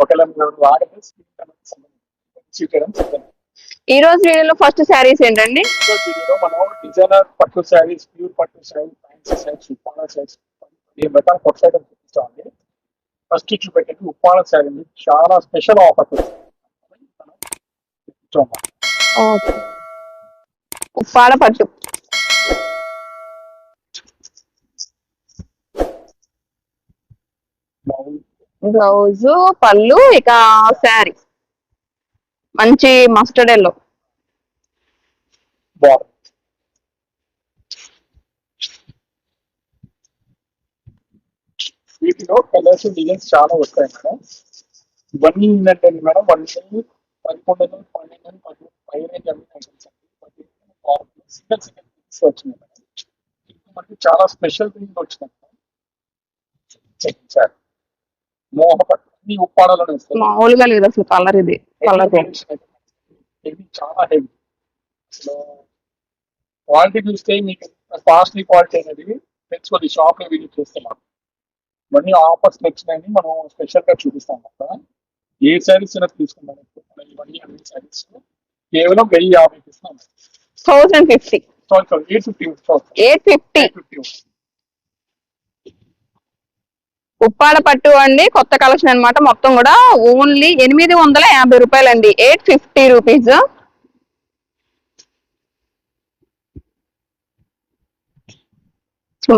ఒకవేళ ఈ రోజు వీడియోలో ఫస్ట్ శారీస్ ఏంటండి? ఈ వీడియోలో మనం డిజైనర్ పట్టు శారీస్ ప్యూర్ పట్టు శారీస్ ఫ్యాన్సీ శారీస్ ఉప్పాల శారీస్ ఈ రకాల కొత్త సైడ్ చూపిస్తామండి ఫస్ట్ చూపెట్టేది ఉప్పాల శారీ చాలా స్పెషల్ ఆఫర్ ఉప్పాడ పట్టు. బ్లౌజ్ పళ్ళు ఇక శారీ. మంచి మస్టర్డ్ ఎల్లో వీటిలో కలర్స్ డిజైన్స్ చాలా వస్తాయి మేడం. ఇవన్నీ ఏంటంటే మేడం. వన్ పదకొండు వందలు పన్నెండు వందలు పది పై రేంజ్ అన్ని ఐటమ్స్ అండి సింగల్ సింగల్ పీస్ వచ్చినాయి మేడం. ఇప్పుడు మనకి చాలా స్పెషల్ థింగ్ వచ్చినాయి చెక్ సార్ మోహపట్టు ఉప్పాడలోనే మామూలుగా లేదు అసలు కలర్ ఇది కలర్ చాలా హెవీ. అసలు క్వాలిటీ చూస్తే మీకు కాస్ట్లీ క్వాలిటీ అనేది తెలుసుకోండి షాప్లో విజిట్ చేస్తున్నాం ఇవన్నీ ఆఫర్స్ వచ్చినాయని మనం స్పెషల్గా చూపిస్తాం అక్కడ. ఏ శారీస్ అయినా తీసుకుందాం ఇవన్నీ అన్ని శారీస్ కేవలం వెయ్యి యాభైకి ఇస్తాం thousand fifty. Eight fifty eight fifty. Eight fifty Uppada పట్టు అండి కొత్త కలెక్షన్ అనమాట మొత్తం కూడా ఓన్లీ ఎనిమిది వందల యాభై రూపాయలు అండి ఎయిట్ ఫిఫ్టీ రూపీస్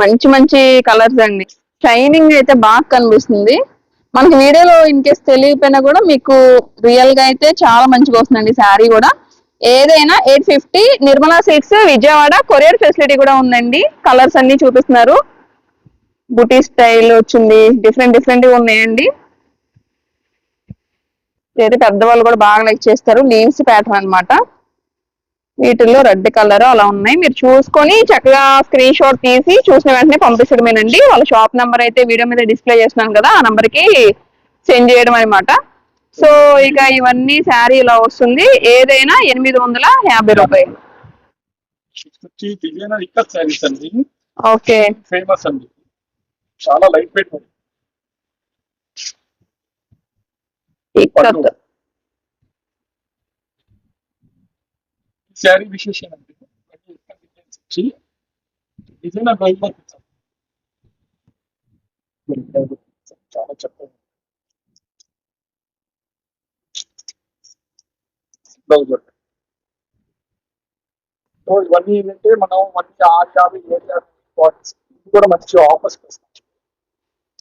మంచి మంచి కలర్స్ అండి. షైనింగ్ అయితే బాగా కనిపిస్తుంది. మనకి వీడియోలో ఇన్ కేస్ తెలియకపోయినా కూడా మీకు రియల్గా అయితే చాలా మంచిగా వస్తుందండి శారీ కూడా. ఏదైనా eight fifty Nirmala seats Vijayawada courier facility కూడా ఉందండి. కలర్స్ అన్ని చూపిస్తున్నారు. బుటీ స్టైల్ వచ్చింది. డిఫరెంట్ డిఫరెంట్గా ఉన్నాయండి. ఇదైతే పెద్దవాళ్ళు కూడా బాగా లైక్ చేస్తారు. లీవ్స్ ప్యాటర్న్ అన్నమాట. వీటిల్లో రెడ్ కలర్ అలా ఉన్నాయి. మీరు చూసుకొని చక్కగా స్క్రీన్ షాట్ తీసి చూసిన వెంటనే పంపించడమేనండి వాళ్ళ షాప్ నెంబర్ అయితే వీడియో మీద డిస్ప్లే చేస్తున్నాను కదా ఆ నెంబర్కి సెండ్ చేయడం అనమాట సో ఇక ఇవన్నీ శారీ ఇలా వస్తుంది. ఏదైనా ఎనిమిది వందల యాభై రూపాయలు. ఓకే. ఫేమస్ అండి. చాలా లైట్ వెయిట్ శారీ విశేషం అంటే వర్క్ ఇచ్చాం. చాలా చక్కగా బ్లౌజ్ సో ఇవన్నీ ఏంటంటే మనం వన్ ఆరు యాభై ఏడు యాభై కూడా మంచి ఆఫర్స్ వస్తాయి ఏ సార్ తీసుకున్నాం కేవలం మనకి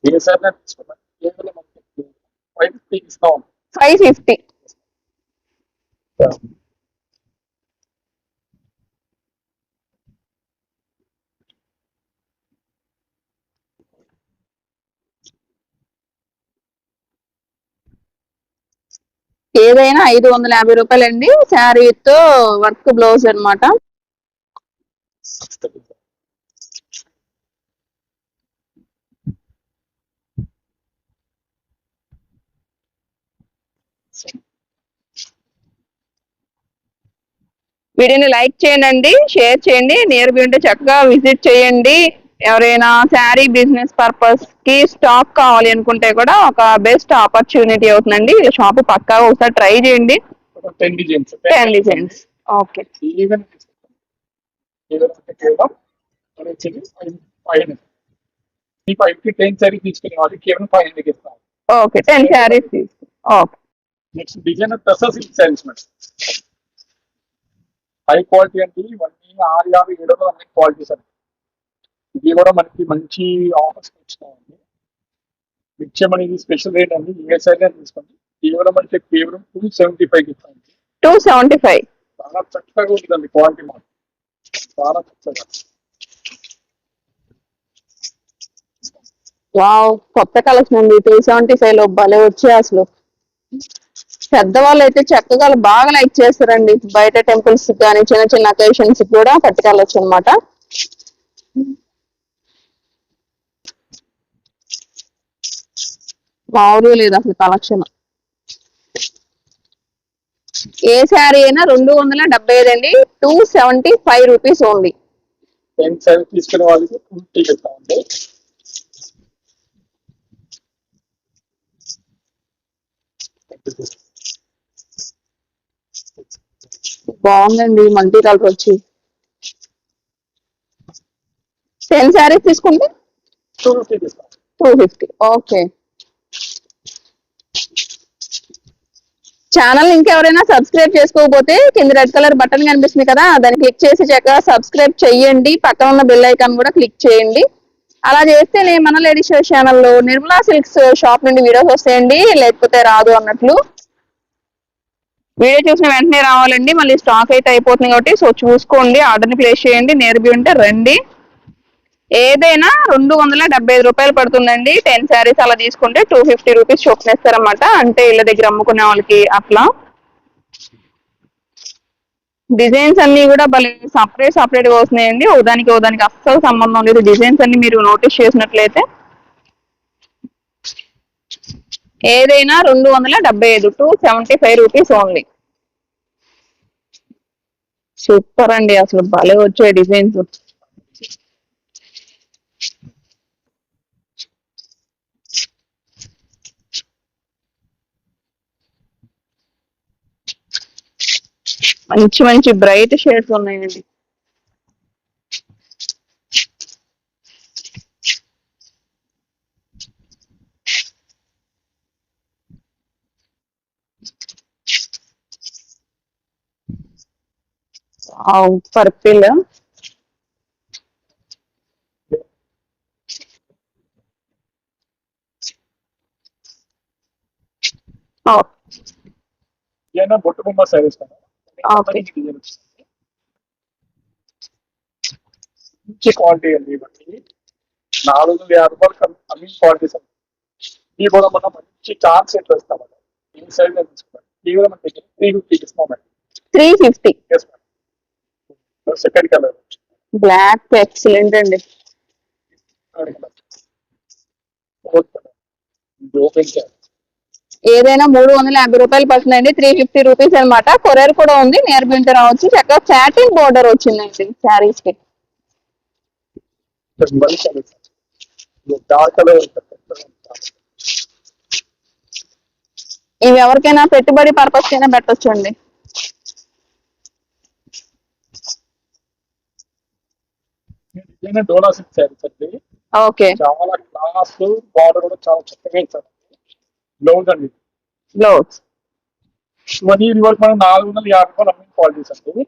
ఫైవ్ ఫిఫ్టీ ఏదైనా ఐదు వందల యాభై రూపాయలండి. శారీతో వర్క్ బ్లౌజ్ అన్నమాట. వీడియోని లైక్ చేయండి షేర్ చేయండి నియర్ బై ఉంటే చక్కగా విజిట్ చేయండి. ఎవరైనా శారీ బిజినెస్ పర్పస్కి స్టాక్ కావాలి అనుకుంటే కూడా ఒక బెస్ట్ ఆపర్చునిటీ అవుతుందండి. వీళ్ళ షాప్ పక్కాగా ఒకసారి ట్రై చేయండి. Ten designs ten designs okay ten sari తీసుకునే వాళ్ళకి కేవలం ఫైవ్ హండ్రెడ్ ఇస్తాం okay ten saris okay next design silk madam high quality అంటే ఇవన్నీ ఆరు యాభై ఏడు వందల అన్ని క్వాలిటీస్ అండి ఇది కూడా మనకి మంచి ఆఫర్స్ వచ్చినాయండి విక్షయం ఇది స్పెషల్ రేట్ అండి. ఏ అని తీసుకోండి. కేవలం అంటే కేవలం టూ సెవెంటీ ఫైవ్ ఇస్తాను టూ సెవెంటీ ఫైవ్ చాలా చక్కగా ఉంటుందండి క్వాలిటీ మాత్రం. చాలా చక్కగా. వావ్ కొత్త కలెక్షన్ అండి. టూ సెవెంటీ ఫైవ్లో భలే వచ్చాయి అసలు. పెద్దవాళ్ళు అయితే చక్కగా బాగా లైక్ చేస్తారండి బయట టెంపుల్స్ కానీ చిన్న చిన్న అకేషన్స్ కూడా పట్టుకెళ్ళచ్చు అనమాట మామూలు లేదు అసలు కలెక్షన్. ఏ శారీ అయినా రెండు వందల డెబ్బై ఐదు అండి. Two seventy five rupees only. తీసుకునే వాళ్ళకి బాగుందండి మల్టీ కలర్ వచ్చి. టెన్ శారీస్ తీసుకుంటే? టూ ఫిఫ్టీ ఓకే ఛానల్ ఇంకెవరైనా సబ్స్క్రైబ్ చేసుకోకపోతే కింద రెడ్ కలర్ బటన్ కనిపిస్తుంది కదా దాన్ని క్లిక్ చేసి చక్కగా సబ్స్క్రైబ్ చెయ్యండి. పక్కన ఉన్న బెల్ ఐకాన్ కూడా క్లిక్ చేయండి. అలా చేస్తేనే మన లేడీస్ షో ఛానల్లో నిర్మలా సిల్క్స్ షాప్ నుండి వీడియోస్ వస్తాయండి లేకపోతే రాదు అన్నట్లు. వీడియో చూసిన వెంటనే రావాలండి. మళ్ళీ స్టాక్ అయితే అయిపోతుంది కాబట్టి సో చూసుకోండి ఆర్డర్ని ప్లేస్ చేయండి. నేర్బి ఉంటే రండి. ఏదైనా రెండు వందల డెబ్బై ఐదు రూపాయలు పడుతుందండి. టెన్ శారీస్ అలా తీసుకుంటే టూ ఫిఫ్టీ రూపీస్ చొప్పునేస్తారన్నమాట అంటే ఇళ్ళ దగ్గర అమ్ముకునే వాళ్ళకి అట్లా. డిజైన్స్ అన్ని కూడా భలే సపరేట్ సపరేట్గా వస్తున్నాయండి. ఓదానికి ఓదానికి అస్సలు సంబంధం లేదు. డిజైన్స్ అన్ని మీరు నోటీస్ చేసినట్లయితే ఏదైనా రెండు వందల డెబ్బై ఐదు two seventy five rupees only super అండి అసలు భలే వచ్చాయి డిజైన్స్. మంచి మంచి బ్రైట్ షేడ్స్ ఉన్నాయండి. పర్పిల్. బొట్టు బొమ్మ Okay. మంచి క్వాలిటీ అండి ఇవన్నీ. నాలుగు వందల యాభై రూపాయలు అన్ని క్వాలిటీస్ అండి ఇవి కూడా మనం మంచి ఛాన్స్ ఎట్లా ఇస్తామండి ఈ సైజ్ తీసుకున్నాం. కేవలం త్రీ ఫిఫ్టీ ఇస్తామండి three fifty second colour black excellent అండి. ఏదైనా మూడు వందల యాభై రూపాయలు పడుతుందండి. త్రీ ఫిఫ్టీ రూపీస్ అనమాట కొరియర్ కూడా ఉంది. నియర్ బింటర్ రావచ్చు. చక్కగా సాటిన్ బోర్డర్ వచ్చిందండి. శారీస్కి. ఇవి ఎవరికైనా పెట్టుబడి పర్పస్ కైనా పెట్టొచ్చు అండి ఏదైనా డోలా సిక్స్ శారీస్ అండి ఓకే. చాలా క్లాస్ బార్డర్ కూడా చాలా చక్కగా ఇచ్చారు బ్లౌజ్ అండి. బ్లౌజ్ ఇవన్నీ ఇది వరకు మనం నాలుగు వందల యాభై రూపాయలు అమ్మిన క్వాలిటీస్ అండి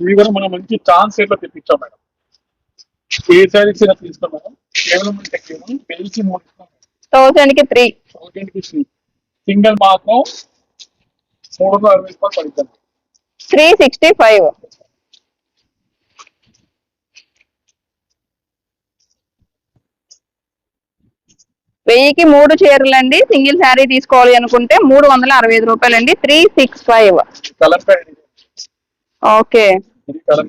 ఇవి కూడా మనం మంచి ఛాన్స్ రేట్లో తెప్పించాం మేడం. ఏ శారీస్ అయినా తీసుకున్నాం మేడం. కేవలం అంటే కేవలం పెంచి మూడు థౌసండ్కి త్రీ. థౌసండ్కి సింగిల్ మాత్రం మూడు వందల అరవై రూపాయలు పడుతుంది. Three sixty five. వెయ్యికి మూడు చీరలు అండి సింగిల్ శారీ తీసుకోవాలి అనుకుంటే మూడు వందల అరవై ఐదు రూపాయలు అండి త్రీ సిక్స్ ఫైవ్. ఓకే. ఇది కలర్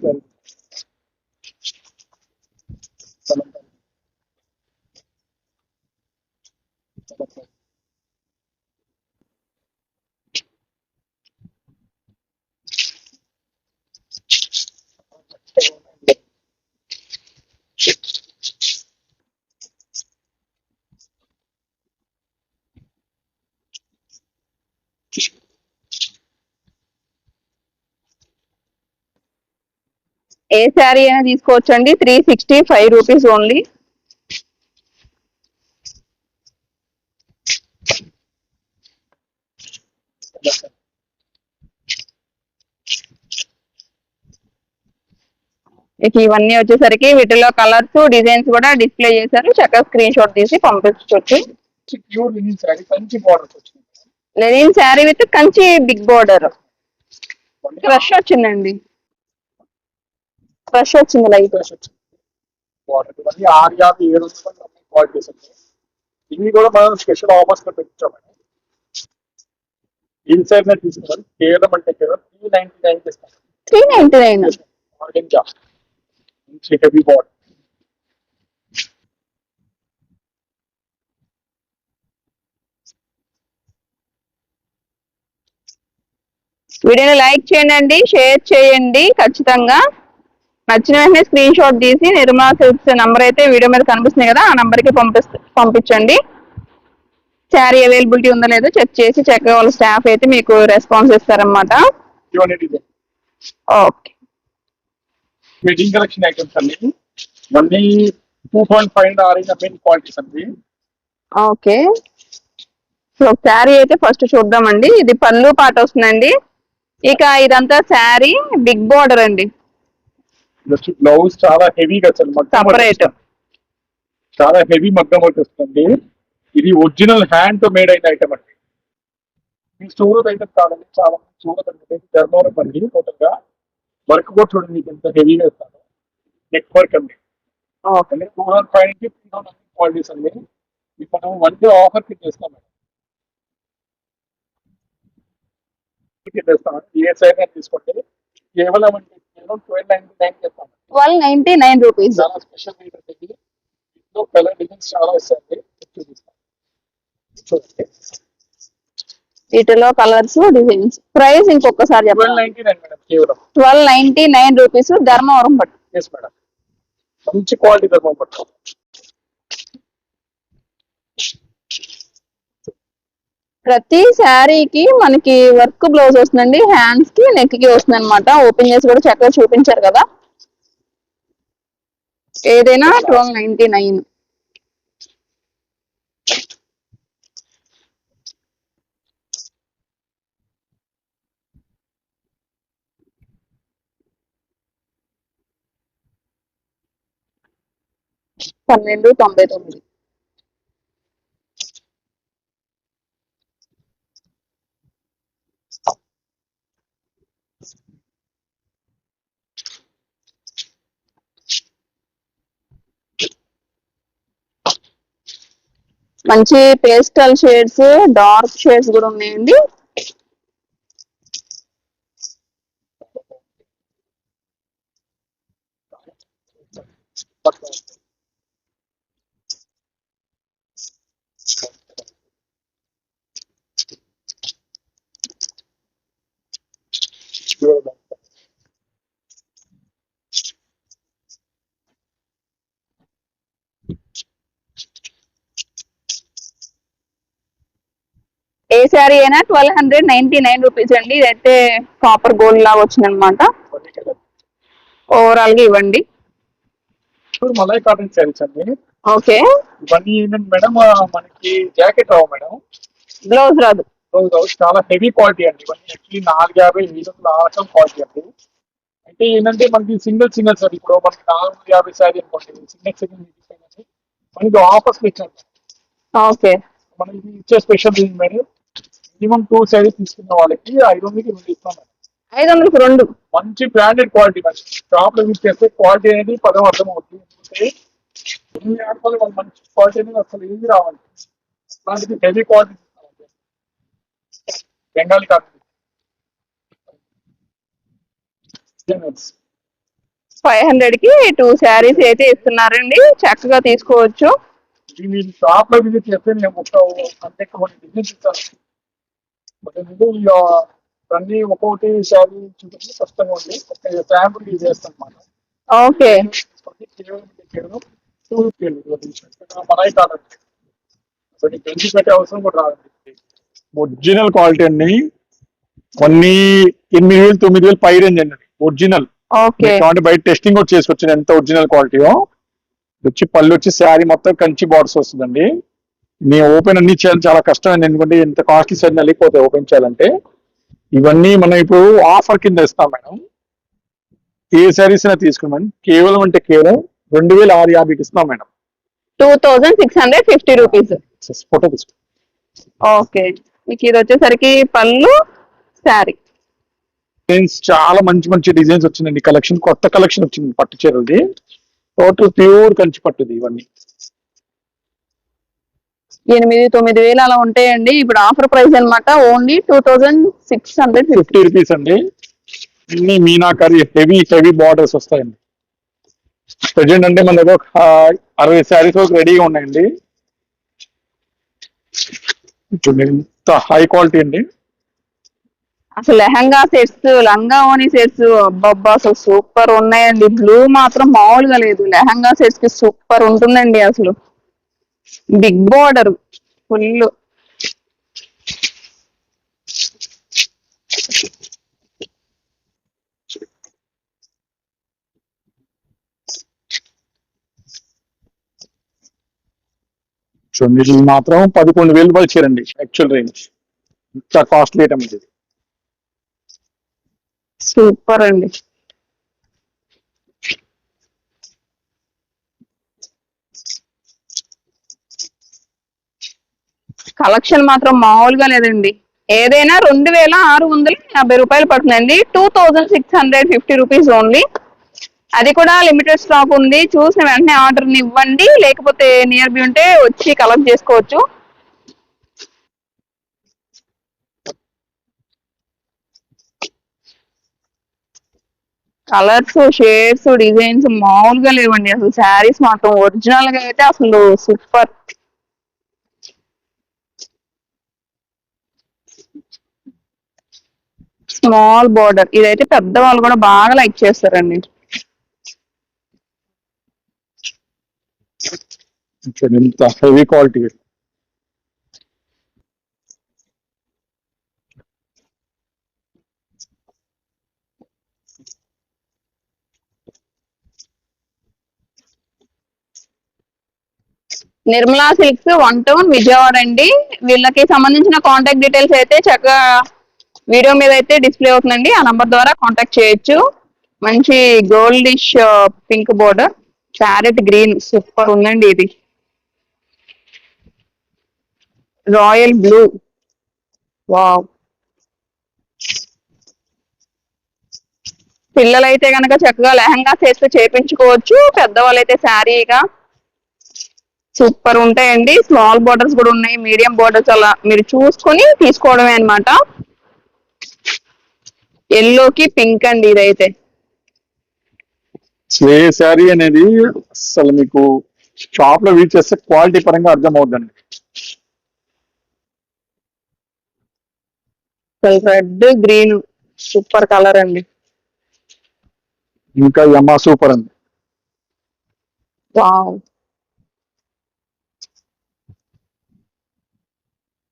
ఏ శారీ అయినా తీసుకోవచ్చు అండి three sixty five rupees only. ఇక ఇవన్నీ వచ్చేసరికి వీటిలో కలర్స్ డిజైన్స్ కూడా డిస్ప్లే చేశారు. చక్కగా స్క్రీన్ షాట్ తీసి పంపించవచ్చు linen sari with Kanchi big border. Crush వచ్చిందండి. క్రష్ వచ్చింది లైట్ ఆఫర్స్ వచ్చింది. బార్డర్ మళ్ళీ ఆరు యాభై ఏడు వందల క్వాలిటీస్ ఉన్నాయి ఇవి కూడా మనం స్పెషల్ ఆఫర్స్లో పెట్టాం మేడం ఇన్సైడ్ నే తీసుకున్నారు. కేవలం అంటే కేవలం త్రీ నైన్టీ నైన్ ఇస్తాం. Three ninety nine heavy body వీడియోని లైక్ చేయండి షేర్ చేయండి ఖచ్చితంగా. నచ్చిన వెంటనే స్క్రీన్ షాట్ తీసి నిర్మలా సిల్క్స్ నంబర్ అయితే వీడియో మీద కనిపిస్తుంది కదా ఆ నంబర్కి పంపిస్ పంపించండి. శారీ అవైలబిలిటీ ఉందో లేదో చెక్ చేసి చక్కగా వాళ్ళ స్టాఫ్ అయితే మీకు రెస్పాన్స్ ఇస్తారనమాట ఓకే వెడ్డింగ్ కలెక్షన్ ఐటమ్స్ అండి ఇవన్నీ టూ పాయింట్ ఫైవ్ ఆరేంజ్ క్వాలిటీస్ అండి. ఓకే సో శారీ అయితే ఫస్ట్ చూద్దామండి. ఇది పళ్ళు పాట వస్తుందండి. ఇక ఇదంతా శారీ బిగ్ బార్డర్ అండి. వచ్చి బ్లౌజ్ చాలా హెవీగా అసలు. వస్తుంది. చాలా హెవీ మగ్గం వర్క్ వస్తుంది ఇది ఒరిజినల్ హ్యాండ్తో మేడ్ అయిన ఐటమ్ అండి. ఈ సూరత్ ఐటమ్ కాదండి చాలా సూరత్ అంటే ధర్మవరం అండి టోటల్గా వర్క్ కూడా చూడండి మీకు ఎంత హెవీగా ఇస్తాను నెక్ వర్క్ అండి. టూ థౌసండ్ ఫైవ్ నుంచి త్రీ థౌసండ్ క్వాలిటీస్ అండి. ఇప్పుడు మనం వన్ డే ఆఫర్ కింద చేస్తాం మేడం. కింద ఏ అయినా తీసుకోండి. కేవలం అంటే కేవలం ట్వెల్వ్ నైన్టీ నైన్ చేస్తాం ట్వెల్వ్ నైన్టీ నైన్ రూపీస్ చాలా స్పెషల్ ఏంటంటే ఇది. ఇంట్లో కలర్ డిజైన్స్ చాలా వస్తాయండి చూపిస్తాను చూడండి వీటిలో కలర్స్ డిజైన్స్ ప్రైస్ ఇంకొకసారి చెప్పండి. Twelve ninety nine rupees Dharmavaram పట్టు. మంచి క్వాలిటీ ధర్మం పట్టు. ప్రతి శారీకి మనకి వర్క్ బ్లౌజ్ వస్తుందండి హ్యాండ్స్కి నెక్కి వస్తుంది అనమాట ఓపెన్ చేసి కూడా చక్కగా చూపించారు కదా. ఏదైనా ట్వెల్వ్ నైన్టీ నైన్ పన్నెండు తొంభై తొమ్మిది. మంచి పేస్టల్ షేడ్స్ డార్క్ షేడ్స్ కూడా ఉన్నాయండి ఏ శారీ అయినా twelve hundred ninety nine rupees అండి. ఇదైతే కాపర్ గోల్డ్ లాగా వచ్చిందనమాట ఓవరాల్గా ఇవ్వండి. ఇప్పుడు మలై కాటన్ శారీస్ అండి. ఓకే. ఇవన్నీ ఏంటంటే మేడం మనకి జాకెట్ రావు మేడం. బ్లౌజ్ రాదు. చాలా హెవీ క్వాలిటీ అండి. ఇవన్నీ యాక్చువల్లీ నాలుగు యాభై ఐదు వందల ఆటం క్వాలిటీ అండి. అంటే ఏంటంటే మనకి సింగిల్ సింగిల్ సార్ ఇప్పుడు మనకి నాలుగు యాభై శారీ అనుకోండి. సింగిల్ సింగిల్ మనకి ఆఫర్స్ ఇచ్చారు. ఓకే. మనకి ఇచ్చే special madam. Minimum two sari తీసుకున్న వాళ్ళకి ఐదు వందలకి రెండు ఇస్తాం మేడం ఐదు వందలకి రెండు. మంచి బ్రాండెడ్ క్వాలిటీ మంచి షాప్లో యూజ్ చేస్తే క్వాలిటీ అనేది పదం అర్థం అవుతుంది ఎందుకంటే ఎన్ని ఆడపాలి వాళ్ళు మంచి క్వాలిటీ అనేది అసలు ఏది రావాలి అలాంటిది heavy quality Bengali cotton five హండ్రెడ్కి టూ శారీస్ అయితే ఇస్తున్నారండి. చక్కగా తీసుకోవచ్చు. మీరు షాప్లో విజిట్ చేస్తే నేను ఒక అంటే కొన్ని డిజైన్స్ ఇస్తాను ఆ, అన్ని ఒక్కొక్కటి శారీ చూపించి కష్టంగా ఉంది. శాంపుల్ యూజ్ చేస్తాను అన్నమాట. ఓకే. కేవలం కేవలం టూ ఫిఫ్టీ మనాయి కాదండి. ఒకటి పెంచి పెట్టే అవసరం కూడా రాదండి. ఒరిజినల్ క్వాలిటీ అండి. కొన్ని ఎనిమిది వేలు తొమ్మిది వేలు పై రేంజ్ అండి ఒరిజినల్ ఓకే. అంటే బయట టెస్టింగ్ కూడా చేసుకొచ్చింది ఎంత ఒరిజినల్ క్వాలిటీయో వచ్చి పళ్ళు వచ్చి శారీ మొత్తం కంచి బార్డర్స్ వస్తుందండి. నేను ఓపెన్ అన్ని చేయాలి చాలా కష్టం అండి ఎందుకంటే ఎంత కాస్ట్లీ సైజ్ నలిగిపోతాయి ఓపెన్ చేయాలంటే ఇవన్నీ మనం ఇప్పుడు ఆఫర్ కింద ఇస్తాం మేడం. ఏ శారీస్ అయినా తీసుకున్నాం కేవలం అంటే కేవలం రెండు వేల ఆరు యాభైకి ఇస్తాం madam. Two thousand six hundred fifty rupees photo తీసుకో. ఓకే మీకు ఇది వచ్చేసరికి పళ్ళు శారీ డిజైన్స్ చాలా మంచి మంచి డిజైన్స్ వచ్చిందండి కలెక్షన్ కొత్త కలెక్షన్ వచ్చింది పట్టు చీరలది. టోటల్ ప్యూర్ కంచి పట్టుది ఇవన్నీ. ఎనిమిది తొమ్మిది వేలు అలా ఉంటాయండి. ఇప్పుడు ఆఫర్ ప్రైస్ అన్నమాట only two thousand six hundred fifty rupees అండి. అన్ని మీనాకరి హెవీ హెవీ బార్డర్స్ వస్తాయండి. ప్రజెంట్ అంటే మన దగ్గర ఒక, అరవై శారీస్ వరకు రెడీగా ఉన్నాయండి. ఎంత హై క్వాలిటీ అండి. అసలు లెహంగా సెట్స్ లంగా ఓని సెట్స్ అబ్బబ్బా అసలు సూపర్ ఉన్నాయండి. బ్లూ మాత్రం మామూలుగా లేదు. లెహంగా సెట్స్కి సూపర్ ఉంటుందండి అసలు. బిగ్ బార్డర్ ఫుల్ చూడండి ఇది మాత్రం పదకొండు వేలు రూపాయలు చీరండి యాక్చువల్ రేంజ్ ఇంత కాస్ట్లీ ఐటమ్ ఇది. సూపర్ అండి. కలెక్షన్ మాత్రం మామూలుగా లేదండి. ఏదైనా రెండు వేల ఆరు వందల యాభై రూపాయలు పడుతుందండి. Two thousand six hundred fifty rupees only. అది కూడా లిమిటెడ్ స్టాక్ ఉంది. చూసిన వెంటనే ఆర్డర్ ఇవ్వండి. లేకపోతే నియర్ బీ ఉంటే వచ్చి కలెక్ట్ చేసుకోవచ్చు. కలర్స్ షేడ్స్ డిజైన్స్ మామూలుగా లేవండి. అసలు శారీస్ మాత్రం ఒరిజినల్గా అయితే అసలు సూపర్. స్మాల్ బార్డర్ ఇదైతే పెద్ద వాళ్ళు కూడా బాగా లైక్ చేస్తారండి. Heavy quality Nirmala silks one town Vijayawada అండి. వీళ్ళకి సంబంధించిన కాంటాక్ట్ డీటెయిల్స్ అయితే చక్కగా వీడియో మీద అయితే డిస్ప్లే అవుతుందండి. ఆ నంబర్ ద్వారా కాంటాక్ట్ చేయొచ్చు. మంచి goldish pink border carrot green super ఉందండి ఇది. రాయల్ బ్లూ వావ్ పిల్లలైతే కనుక చక్కగా లెహంగా చేస్తే చేపించుకోవచ్చు. పెద్దవాళ్ళైతే శారీగా సూపర్ ఉంటాయండి. స్మాల్ బోర్డర్స్ కూడా ఉన్నాయి. మీడియం బోర్డర్స్ అలా మీరు చూసుకొని తీసుకోవడమే అనమాట ఎల్లోకి పింక్ అండి ఇదైతే. ఏ శారీ అనేది అసలు మీకు షాప్లో వీచ్ చేస్తే క్వాలిటీ పరంగా అర్థం అవుతుందండి రెడ్ గ్రీన్ సూపర్ కలర్ అండి. ఇంకా యమా సూపర్ అండి. వావ్.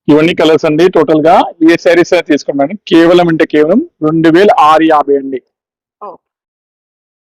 ఇవన్నీ కలర్స్ అండి. టోటల్గా ఏ శారీస్ తీసుకోండి కేవలం అంటే కేవలం రెండు వేల ఆరు యాభై అండి.